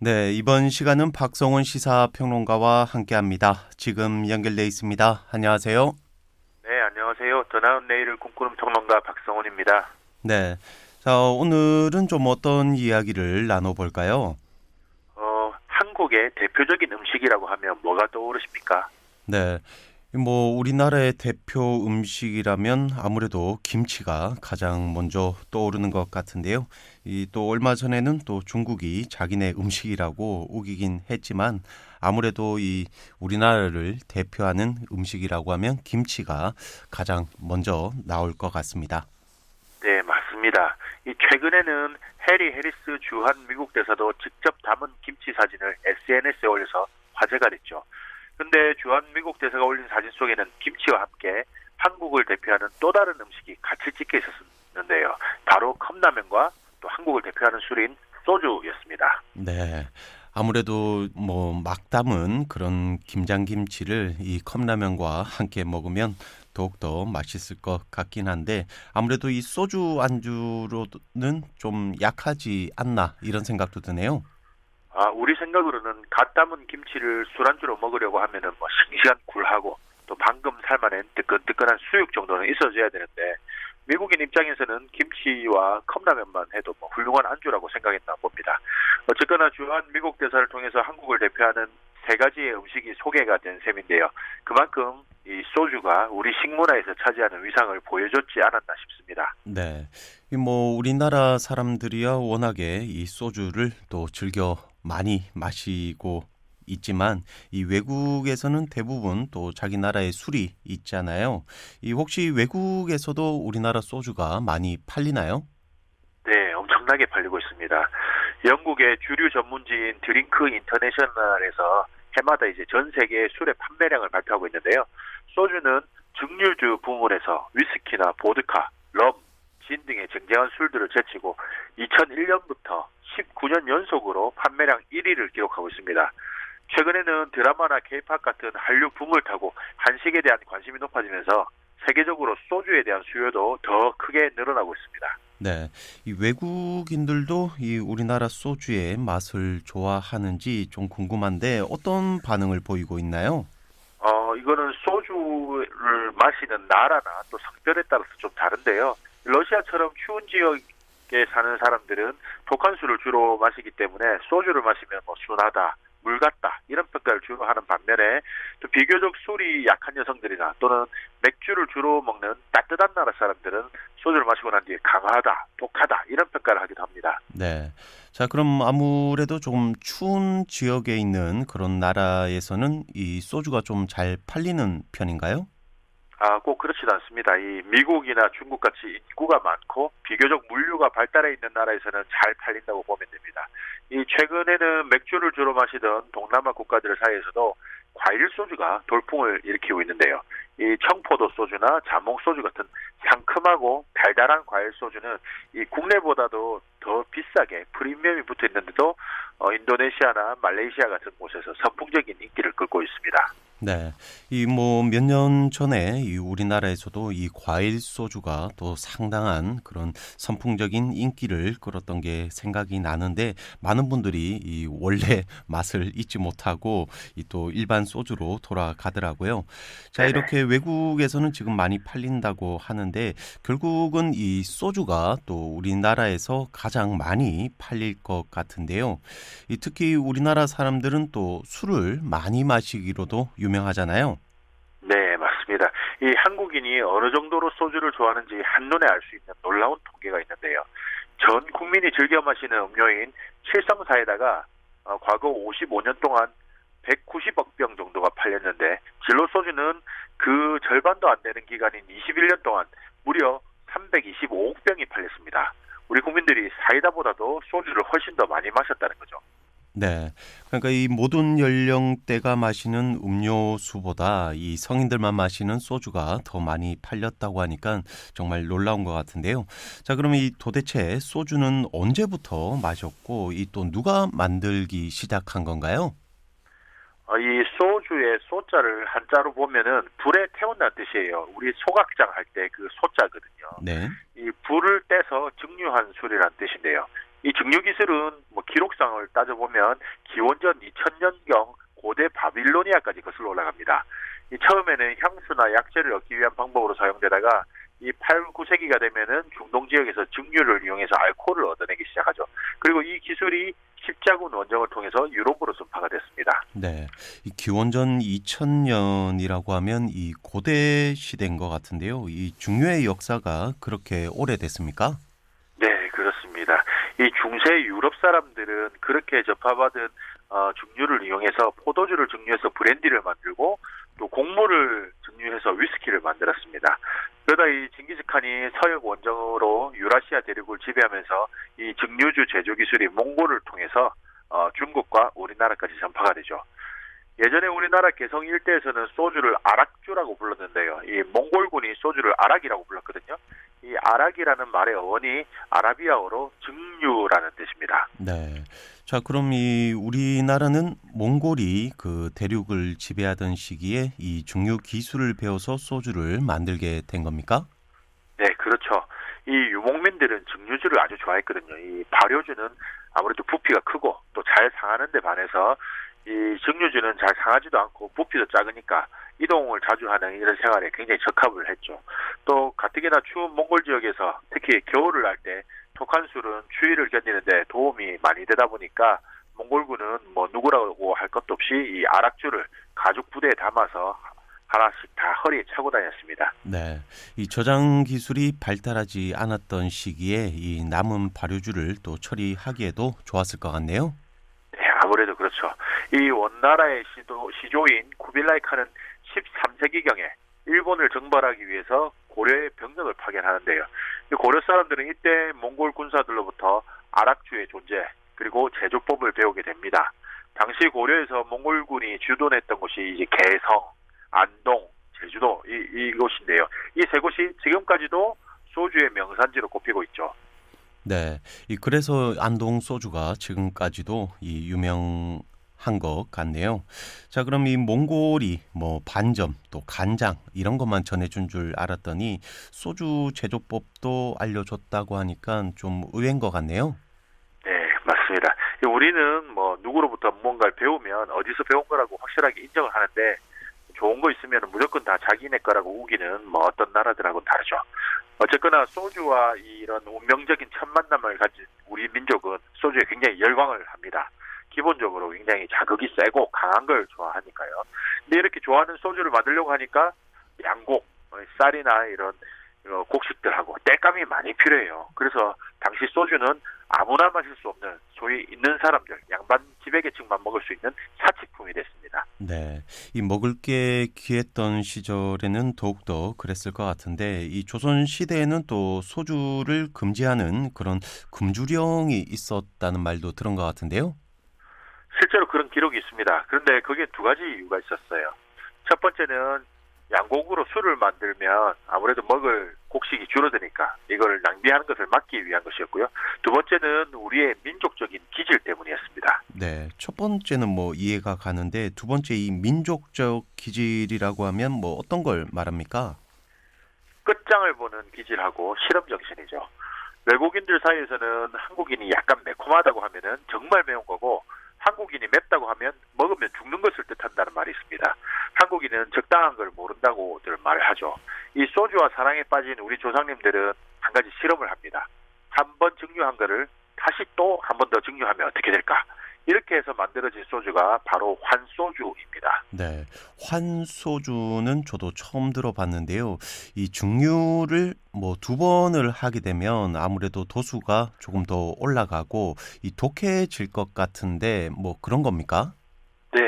네, 이번 시간은 박성훈 시사평론가와 함께합니다. 지금 연결돼 있습니다. 안녕하세요. 네, 안녕하세요. 더 나은 내일을 꿈꾸는 평론가 박성훈입니다. 네, 자 오늘은 좀 어떤 이야기를 나눠볼까요? 어, 한국의 대표적인 음식이라고 하면 뭐가 떠오르십니까? 네, 뭐 우리나라의 대표 음식이라면 아무래도 김치가 가장 먼저 떠오르는 것 같은데요. 이 또 얼마 전에는 또 중국이 자기네 음식이라고 우기긴 했지만 아무래도 이 우리나라를 대표하는 음식이라고 하면 김치가 가장 먼저 나올 것 같습니다. 네, 맞습니다. 이 최근에는 해리 해리스 주한 미국 대사도 직접 담은 김치 사진을 SNS에 올려서 화제가 됐죠. 근데 주한 미국 대사가 올린 사진 속에는 김치와 함께 한국을 대표하는 또 다른 음식이 같이 찍혀 있었는데요. 바로 컵라면과 또 한국을 대표하는 술인 소주였습니다. 네. 아무래도 뭐 막 담은 그런 김장김치를 이 컵라면과 함께 먹으면 더욱더 맛있을 것 같긴 한데 아무래도 이 소주 안주로는 좀 약하지 않나 이런 생각도 드네요. 아, 우리 생각으로는 갓 담은 김치를 술안주로 먹으려고 하면은 뭐 싱싱한 굴하고 또 방금 삶아낸 뜨끈뜨끈한 수육 정도는 있어줘야 되는데 미국인 입장에서는 김치와 컵라면만 해도 뭐 훌륭한 안주라고 생각했나 봅니다. 어쨌거나 주한 미국 대사를 통해서 한국을 대표하는 세 가지의 음식이 소개가 된 셈인데요. 그만큼 이 소주가 우리 식문화에서 차지하는 위상을 보여줬지 않았나 싶습니다. 네. 이뭐 우리나라 사람들이야 워낙에 이 소주를 또 즐겨 많이 마시고 있지만 이 외국에서는 대부분 또 자기 나라의 술이 있잖아요. 이 혹시 외국에서도 우리나라 소주가 많이 팔리나요? 네, 엄청나게 팔리고 있습니다. 영국의 주류 전문지인 드링크 인터내셔널에서 해마다 이제 전 세계 술의 판매량을 발표하고 있는데요. 소주는 증류주 부문에서 위스키나 보드카, 럼, 진 등의 쟁쟁한 술들을 제치고 2001년부터 19년 연속으로 판매량 1위를 기록하고 있습니다. 최근에는 드라마나 케이팝 같은 한류 붐을 타고 한식에 대한 관심이 높아지면서 세계적으로 소주에 대한 수요도 더 크게 늘어나고 있습니다. 네. 이 외국인들도 이 우리나라 소주의 맛을 좋아하는지 좀 궁금한데 어떤 반응을 보이고 있나요? 어, 이거는 소주를 마시는 나라나 또 성별에 따라서 좀 다른데요. 러시아처럼 추운 지역에 사는 사람들은 독한 술을 주로 마시기 때문에 소주를 마시면 뭐 순하다, 물 같다 이런 평가를 주로 하는 반면에 또 비교적 술이 약한 여성들이나 또는 맥주를 주로 먹는 따뜻한 나라 사람들은 소주를 마시고 난 뒤에 강하다, 독하다 이런 평가를 하기도 합니다. 네. 자, 그럼 아무래도 조금 추운 지역에 있는 그런 나라에서는 이 소주가 좀 잘 팔리는 편인가요? 아, 꼭 그렇지는 않습니다. 이 미국이나 중국 같이 인구가 많고 비교적 물류가 발달해 있는 나라에서는 잘 팔린다고 보면 됩니다. 이 최근에는 맥주를 주로 마시던 동남아 국가들 사이에서도 과일 소주가 돌풍을 일으키고 있는데요. 이 청포도 소주나 자몽 소주 같은 상큼하고 달달한 과일 소주는 이 국내보다도 더 비싸게 프리미엄이 붙어 있는데도 어, 인도네시아나 말레이시아 같은 곳에서 선풍적인 인기를 끌고 있습니다. 네. 이 뭐 몇 년 전에 이 우리나라에서도 이 과일 소주가 또 상당한 그런 선풍적인 인기를 끌었던 게 생각이 나는데 많은 분들이 이 원래 맛을 잊지 못하고 이 또 일반 소주로 돌아가더라고요. 자, 네네. 이렇게 외국에서는 지금 많이 팔린다고 하는데 결국은 이 소주가 또 우리나라에서 가장 많이 팔릴 것 같은데요. 이 특히 우리나라 사람들은 또 술을 많이 마시기로도 유명하잖아요. 네, 맞습니다. 이 한국인이 어느 정도로 소주를 좋아하는지 한눈에 알 수 있는 놀라운 통계가 있는데요. 전 국민이 즐겨 마시는 음료인 칠성사에다가 어, 과거 55년 동안 190억 병 정도가 팔렸는데 진로 소주는 그 절반도 안 되는 기간인 21년 동안 무려 325억 병이 팔렸습니다. 우리 국민들이 사이다보다도 소주를 훨씬 더 많이 마셨다는 거죠. 네. 그러니까 이 모든 연령대가 마시는 음료수보다 이 성인들만 마시는 소주가 더 많이 팔렸다고 하니까 정말 놀라운 것 같은데요. 자, 그러면 이 도대체 소주는 언제부터 마셨고 이 또 누가 만들기 시작한 건가요? 어, 이 소주의 소자를 한자로 보면은 불에 태운다는 뜻이에요. 우리 소각장 할 때 그 소자거든요. 네. 이 불을 떼서 증류한 술이라는 뜻인데요. 이 증류 기술은 뭐 기록상을 따져보면 기원전 2000년경 고대 바빌로니아까지 거슬러 올라갑니다. 이 처음에는 향수나 약재를 얻기 위한 방법으로 사용되다가 이 8, 9세기가 되면은 중동 지역에서 증류를 이용해서 알코올을 얻어내기 시작하죠. 그리고 이 기술이 십자군 원정을 통해서 유럽으로 전파가 됐습니다. 네. 이 기원전 2000년이라고 하면 이 고대 시대인 것 같은데요. 이 중요의 역사가 그렇게 오래됐습니까? 네, 그렇습니다. 이 중세 유럽 사람들은 그렇게 접하받은 어, 증류를 이용해서 포도주를 증류해서 브랜디를 만들고 또 곡물을 증류해서 위스키를 만들었습니다. 그러다 이 징기스칸이 서역 원정으로 유라시아 대륙을 지배하면서 이 증류주 제조 기술이 몽골을 통해서 어, 중국과 우리나라까지 전파가 되죠. 예전에 우리나라 개성 일대에서는 소주를 아락주라고 불렀는데요. 이 몽골군이 소주를 아락이라고 불렀거든요. 이 아락이라는 말의 어원이 아라비아어로 증류라는 뜻입니다. 네. 자, 그럼 이 우리나라는 몽골이 그 대륙을 지배하던 시기에 이 중류 기술을 배워서 소주를 만들게 된 겁니까? 네, 그렇죠. 이 유목민들은 증류주를 아주 좋아했거든요. 이 발효주는 아무래도 부피가 크고 또 잘 상하는 데 반해서 이 증류주는 잘 상하지도 않고 부피도 작으니까 이동을 자주 하는 이런 생활에 굉장히 적합을 했죠. 또 가뜩이나 추운 몽골 지역에서 특히 겨울을 할때 독한 술은 추위를 견디는데 도움이 많이 되다 보니까 몽골군은 뭐 누구라고 할 것도 없이 이 아락주를 가죽 부대에 담아서 하나씩 다 허리에 차고 다녔습니다. 네. 이 저장 기술이 발달하지 않았던 시기에 이 남은 발효주를 또 처리하기에도 좋았을 것 같네요. 네, 아무래도 그렇죠. 이 원나라의 시도, 시조인 쿠빌라이 칸은 13세기경에 일본을 정벌하기 위해서 고려의 병력을 파견하는데요. 이 고려 사람들은 이때 몽골 군사들로부터 아락주의 존재 그리고 제조법을 배우게 됩니다. 당시 고려에서 몽골군이 주둔했던 곳이 이제 개성, 안동, 제주도 이, 이곳인데요. 이 세 곳이 지금까지도 소주의 명산지로 꼽히고 있죠. 네. 이 그래서 안동 소주가 지금까지도 이 유명 한 것 같네요. 자, 그럼 이 몽골이 뭐 반점 또 간장 이런 것만 전해준 줄 알았더니 소주 제조법도 알려줬다고 하니까 좀 의외인 것 같네요. 네, 맞습니다. 우리는 뭐 누구로부터 무언가를 배우면 어디서 배운 거라고 확실하게 인정을 하는데 좋은 거 있으면 무조건 다 자기네 거라고 우기는 뭐 어떤 나라들하고는 다르죠. 어쨌거나 소주와 이런 운명적인 첫 만남을 가진 우리 민족은 소주에 굉장히 열광을 합니다. 기본적으로 굉장히 자극이 세고 강한 걸 좋아하니까요. 근데 이렇게 좋아하는 소주를 만들려고 하니까 양곡, 어, 쌀이나 이런 어, 곡식들하고 땔감이 많이 필요해요. 그래서 당시 소주는 아무나 마실 수 없는 소위 있는 사람들, 양반 지배계층만 먹을 수 있는 사치품이 됐습니다. 네. 이 먹을 게 귀했던 시절에는 더욱더 그랬을 것 같은데 이 조선 시대에는 또 소주를 금지하는 그런 금주령이 있었다는 말도 들은 것 같은데요. 실제로 그런 기록이 있습니다. 그런데 거기에 두 가지 이유가 있었어요. 첫 번째는 양곡으로 술을 만들면 아무래도 먹을 곡식이 줄어드니까 이걸 낭비하는 것을 막기 위한 것이었고요. 두 번째는 우리의 민족적인 기질 때문이었습니다. 네. 첫 번째는 뭐 이해가 가는데 두 번째 이 민족적 기질이라고 하면 뭐 어떤 걸 말합니까? 끝장을 보는 기질하고 실험 정신이죠. 외국인들 사이에서는 한국인이 약간 매콤하다고 하면은 정말 매운 거고 한국인이 맵다고 하면 먹으면 죽는 것을 뜻한다는 말이 있습니다. 한국인은 적당한 걸 모른다고들 말하죠. 이 소주와 사랑에 빠진 우리 조상님들은 한 가지 실험을 합니다. 한 번 증류한 거를 다시 또 한 번 더 증류하면 어떻게 될까? 이렇게 해서 만들어진 소주가 바로 환소주입니다. 네. 환소주는 저도 처음 들어봤는데요. 이 증류를 뭐 두 번을 하게 되면 아무래도 도수가 조금 더 올라가고 이 독해질 것 같은데 뭐 그런 겁니까? 네,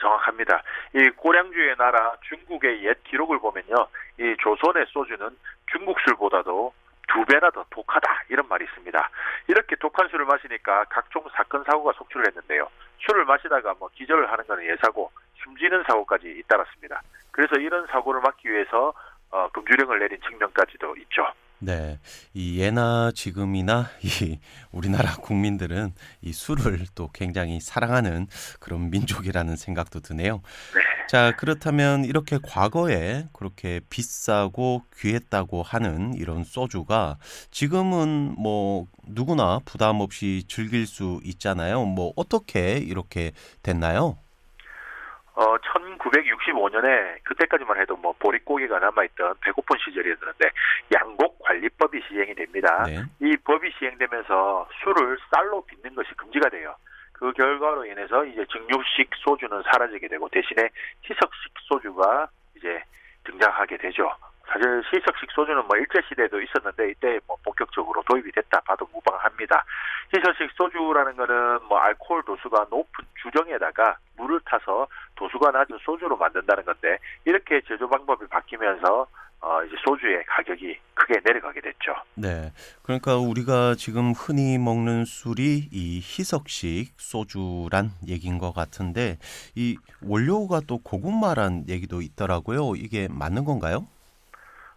정확합니다. 이 고량주의 나라 중국의 옛 기록을 보면요. 이 조선의 소주는 중국 술보다도 두 배나 더 독하다 이런 말이 있습니다. 이렇게 독한 술을 마시니까 각종 사건 사고가 속출을 했는데요. 술을 마시다가 뭐 기절을 하는 것은 예사고 숨지는 사고까지 잇따랐습니다. 그래서 이런 사고를 막기 위해서 어, 금주령을 내린 측면까지도 있죠. 네. 이 예나 지금이나 이 우리나라 국민들은 이 술을 또 굉장히 사랑하는 그런 민족이라는 생각도 드네요. 네. 자, 그렇다면 이렇게 과거에 그렇게 비싸고 귀했다고 하는 이런 소주가 지금은 뭐 누구나 부담 없이 즐길 수 있잖아요. 뭐 어떻게 이렇게 됐나요? 어, 1965년에 그때까지만 해도 뭐 보릿고개가 남아있던 배고픈 시절이었는데 양곡 관리법이 시행이 됩니다. 네. 이 법이 시행되면서 술을 쌀로 빚는 것이 금지가 돼요. 그 결과로 인해서 이제 증류식 소주는 사라지게 되고 대신에 희석식 소주가 이제 등장하게 되죠. 사실 희석식 소주는 뭐 일제 시대에도 있었는데 이때 뭐 본격적으로 도입이 됐다 봐도 무방합니다. 희석식 소주라는 거는 뭐 알코올 도수가 높은 주정에다가 물을 타서 도수가 낮은 소주로 만든다는 건데 이렇게 제조 방법이 바뀌면서 어 이제 소주의 가격이 크게 내려가게 됐죠. 네. 그러니까 우리가 지금 흔히 먹는 술이 이 희석식 소주란 얘기인 것 같은데 이 원료가 또 고구마란 얘기도 있더라고요. 이게 맞는 건가요?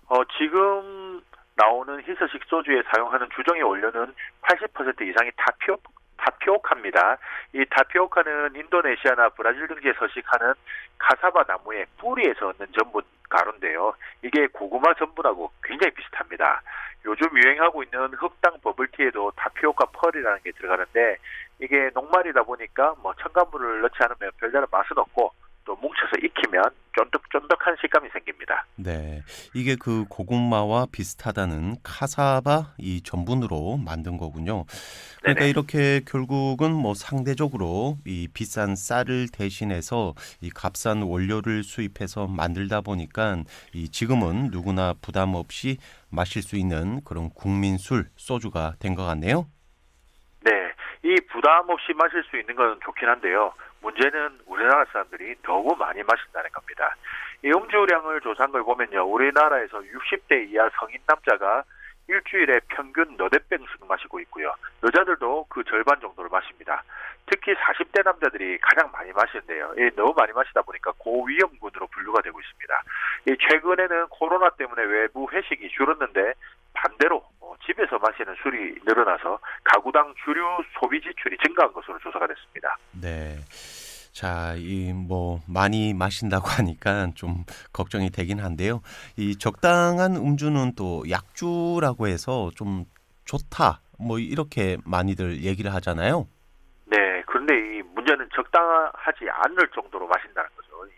어, 지금 나오는 희석식 소주에 사용하는 주정의 원료는 80% 이상이 타피오, 타피오카입니다. 이 타피오카는 인도네시아나 브라질 등지에 서식하는 카사바 나무의 뿌리에서 얻는 전분 가루인데요. 이게 고구마 전분하고 굉장히 비슷합니다. 요즘 유행하고 있는 흑당 버블티에도 타피오카 펄이라는 게 들어가는데 이게 녹말이다 보니까 뭐 첨가물을 넣지 않으면 별다른 맛은 없고 또 뭉쳐서 익히면 쫀득쫀득한 식감이 생깁니다. 네. 이게 그 고구마와 비슷하다는 카사바 이 전분으로 만든 거군요. 그러니까 네네. 이렇게 결국은 뭐 상대적으로 이 비싼 쌀을 대신해서 이 값싼 원료를 수입해서 만들다 보니까 이 지금은 누구나 부담 없이 마실 수 있는 그런 국민술 소주가 된 것 같네요. 네, 이 부담 없이 마실 수 있는 건 좋긴 한데요. 문제는 우리나라 사람들이 너무 많이 마신다는 겁니다. 이 음주량을 조사한 걸 보면요. 우리나라에서 60대 이하 성인 남자가 일주일에 평균 너댓 병씩 마시고 있고요. 여자들도 그 절반 정도를 마십니다. 특히 40대 남자들이 가장 많이 마시는데요. 이 너무 많이 마시다 보니까 고위험군으로 분류가 되고 있습니다. 이 최근에는 코로나 때문에 외부 회식이 줄었는데 반대로 어, 집에서 마시는 술이 늘어나서 가구당 주류 소비 지출이 증가한 것으로 조사가 됐습니다. 네. 자, 이 뭐 많이 마신다고 하니까 좀 걱정이 되긴 한데요. 이 적당한 음주는 또 약주라고 해서 좀 좋다. 뭐 이렇게 많이들 얘기를 하잖아요. 네, 그런데 이 문제는 적당하지 않을 정도로 마신다는 거죠. 이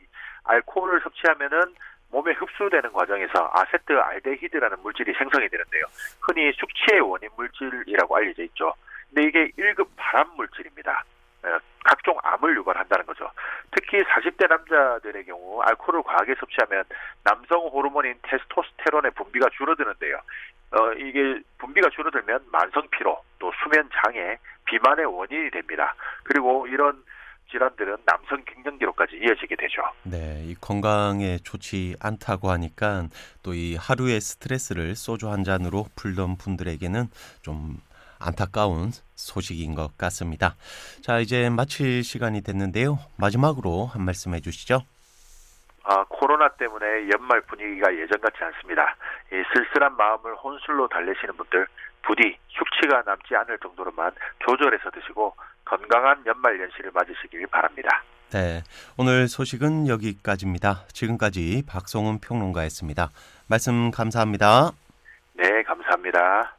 알코올을 섭취하면은 몸에 흡수되는 과정에서 아세트 알데히드라는 물질이 생성이 되는데요. 흔히 숙취의 원인 물질이라고 알려져 있죠. 근데 이게 1급 발암 물질입니다. 어, 각종 암을 유발한다는 거죠. 특히 40대 남자들의 경우 알코올을 과하게 섭취하면 남성 호르몬인 테스토스테론의 분비가 줄어드는데요. 어, 이게 분비가 줄어들면 만성 피로, 또 수면 장애, 비만의 원인이 됩니다. 그리고 이런 질환들은 남성 갱년기로까지 이어지게 되죠. 네, 이 건강에 좋지 않다고 하니까 또 이 하루의 스트레스를 소주 한 잔으로 풀던 분들에게는 좀 안타까운 소식인 것 같습니다. 자, 이제 마칠 시간이 됐는데요. 마지막으로 한 말씀 해주시죠. 아, 코로나 때문에 연말 분위기가 예전 같지 않습니다. 이 쓸쓸한 마음을 혼술로 달래시는 분들 부디 숙취가 남지 않을 정도로만 조절해서 드시고 건강한 연말 연시를 맞으시길 바랍니다. 네, 오늘 소식은 여기까지입니다. 지금까지 박성훈 평론가였습니다. 말씀 감사합니다. 네, 감사합니다.